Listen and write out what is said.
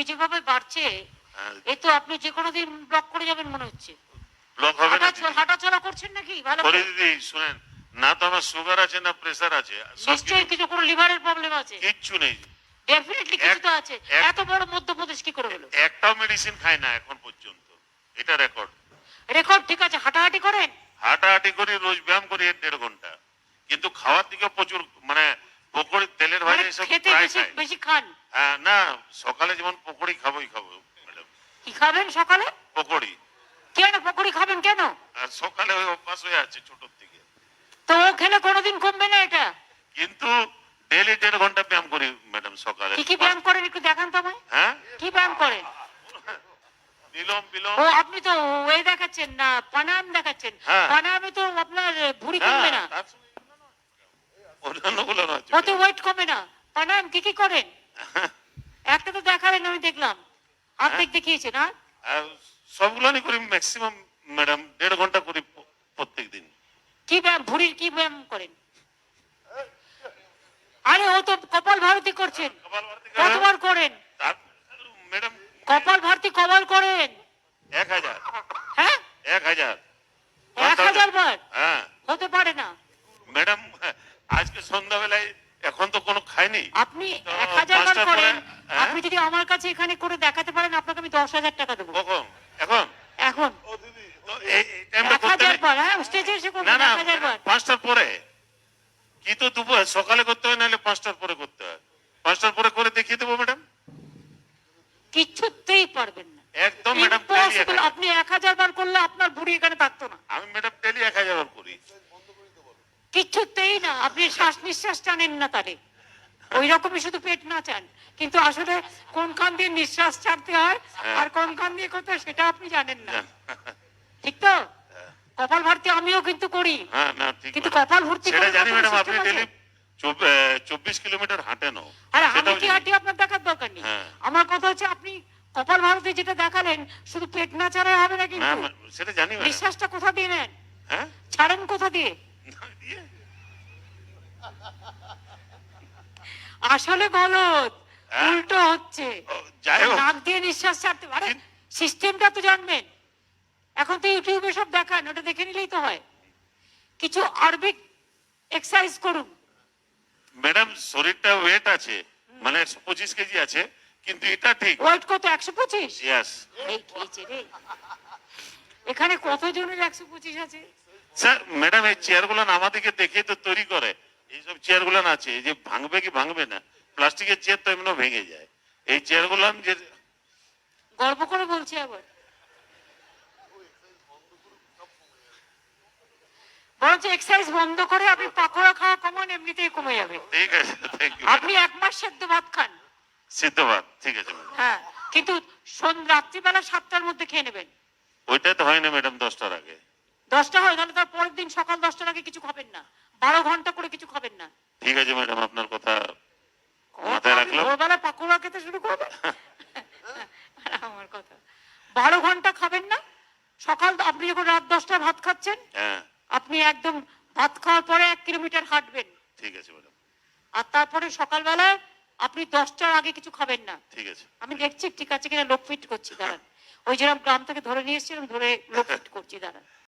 ভুঁড়ি যেভাবে বাড়ছে হ্যাঁ, এ তো আপনি যে কোনো দিন ব্লক করে যাবেন মনে হচ্ছে। ব্লক হবে না হাঁটাচলা করছেন নাকি? ভালো করে? দিদি শুনেন না তো আমার সুগার আছে না প্রেসার আছে। নিশ্চয়ই কিছু কিছু কোনো লিভারের প্রবলেম আছে। কিচ্ছু নেই। ডেফিনেটলি কিছু তো আছে। এত বড় মধ্যপ্রদেশ কি করে হলো? একটাও মেডিসিন খাই না এখন পর্যন্ত। এটা রেকর্ড রেকর্ড ঠিক আছে। হাঁটাহাঁটি করেন? হাঁটাহাঁটি করি রোজ ব্যায়াম করি এক দেড় ঘণ্টা। কিন্তু খাওয়ার দিকে প্রচুর মানে পকোড়ি তেলের ভাজা খাই বেশি খান। হ্যাঁ, না সকালে যেমন পকোড়ি খাবোই খাব ম্যাডাম কি খাবেন সকালে? পকোড়ি। কেন পকোড়ি খাবেন কেন? সকালে ওই অভ্যাস হয়ে আছে ছোটর থেকে। তো ও খেলে কোনোদিন কমবে না এটা? কিন্তু ডেলি দেড় ঘণ্টা ব্যায়াম করি ম্যাডাম সকালে। কি কি ব্যায়াম করেন একটু দেখান তো আমায়। হ্যাঁ? কি ব্যায়াম করেন? বিলম বিলম। ও আপনি তো ওয়ে দেখাচ্ছেন না পানাম দেখাচ্ছেন। হ্যাঁ। পানামে তো আপনার ভুঁড়ি কমবে না। অন্যান্যগুলো ওতে ওয়েট কমে না। পানাম কি কি করেন? একটা তো দেখালেন আমি দেখলাম। অর্ধেক দেখিয়েছেন আর? আর সবগুলো আমি করি ম্যাক্সিমাম ম্যাডাম দেড় ঘণ্টা করি প্রত্যেক দিন কি ব্যায়াম ভুঁড়ির কি ব্যায়াম করেন? আরে ও তো কপাল ভারতী করছেন। কতবার করেন? ম্যাডাম কপাল ভারতী কবার করেন? এক হাজার। হ্যাঁ? এক হাজার। এক হাজার বার? হ্যাঁ। হতে পারে না। ম্যাডাম আজকে সন্ধ্যাবেলায় এখন তো খাইনি? আপনি এক হাজার বার করেন হ্যাঁ? আপনি যদি আমার কাছে এখানে করে দেখাতে পারেন আপনাকে আমি দশ হাজার টাকা দেবো। কখন? এখন? এখন। এক হাজার বার হ্যাঁ স্টেজে এসে করবেন এক হাজার বার। পাঁচটার পরে। কি তো দুপুর সকালে করতে হয় নাহলে পাঁচটার পরে করতে হয়? পাঁচটার পরে করে দেখিয়ে দেবো ম্যাডাম কিছুতেই পারবেন না। একদম ম্যাডাম। আপনি এক হাজার বার করলে আপনার বুড়ি এখানে থাকতো না। আমি ম্যাডাম ডেলি এক হাজার বার করি। কিছুতেই না আপনি শ্বাস নিঃশ্বাস টানেন না তাহলে। ওই রকমই শুধু পেট না চান কিন্তু আসলে কোন কান দিয়ে নিঃশ্বাস ছাড়তে হয় হ্যাঁ। আর কোন কান দিয়ে করতে হয় সেটা আপনি জানেন না। ঠিক তো? কপাল ভারতী আমিও কিন্তু করি। হ্যাঁ কিন্তু কপাল ভর্তি সেটা জানি ম্যাডাম আপনি? ডেলি চব্বিশ কিলোমিটার হাঁটেনও আরে আমি কি হাঁটি আপনার দেখার দরকার নেই। হ্যাঁ। আমার কথা হচ্ছে আপনি কপাল ভারতী যেটা দেখালেন শুধু পেট না ছাড়াই হবে না কিন্তু। সেটা জানি নিঃশ্বাসটা কোথা দিয়ে নেন? হ্যাঁ? ছাড়েন কোথা দিয়ে। আসলে গলত হ্যাঁ। উল্টো হচ্ছে। নাক দিয়ে নিঃশ্বাস ছাড়তে পারে সিস্টেমটা তো জানবেন। এখন তো ইউটিউবে সব দেখান ওটা দেখে নিলেই তো হয়। কিছু আরবিক এক্সারসাইজ করুন। ম্যাডাম শরীরটা ওয়েট আছে মানে একশো পঁচিশ কেজি আছে কিন্তু এটা ঠিক। ওয়েট কত একশো পঁচিশ? ইয়াস এখানে কতজনের একশো পঁচিশ আছে? স্যার ম্যাডাম এই চেয়ারগুলো আমাদেরকে দেখে তো তৈরি করে। এইসব চেয়ারগুলো আছে যে ভাঙবে কি ভাঙবে না প্লাস্টিকের চেয়ার তো এমনি ভেঙে যায়। এই চেয়ারগুলো আমি যে গর্ব করে বলছি আবার। বরঞ্চ এক্সারসাইজ বন্ধ করে আপনি পাকোড়া খাওয়া কমান এমনিতেই কমে যাবে। ঠিক আছে থ্যাংক ইউ আপনি এক মাস সেদ্ধ ভাত খান। সিদ্ধবাদ ঠিক আছে হ্যাঁ কিন্তু রাত্রিবেলা সাতটার মধ্যে খেয়ে নেবেন। ওইটা তো হয় না ম্যাডাম দশটার আগে। দশটা হয় তাহলে তার পরের দিন সকাল দশটার আগে কিছু খাবেন না। বারো ঘণ্টা করে কিছু খাবেন না। ঠিক আছে ম্যাডাম আপনার কথা মাথায় রাখলাম। ভোরবেলা পাকোড়া খেতে শুরু করবেন আর আমার কথা। বারো ঘণ্টা খাবেন না। সকাল আপনি যখন রাত দশটায় ভাত খাচ্ছেন হ্যাঁ। আপনি একদম ভাত খাওয়ার পরে এক কিলোমিটার হাঁটবেন। ঠিক আছে ম্যাডাম। আর তারপরে সকালবেলা আপনি দশটার আগে কিছু খাবেন না। ঠিক আছে। আমি দেখছি ঠিক আছে কিনা লোক ফিট করছি দাঁড়ান। ওই যেরকম গ্রাম থেকে ধরে নিয়ে এসেছিলাম ধরে লোক ফিট করছি দাঁড়ান।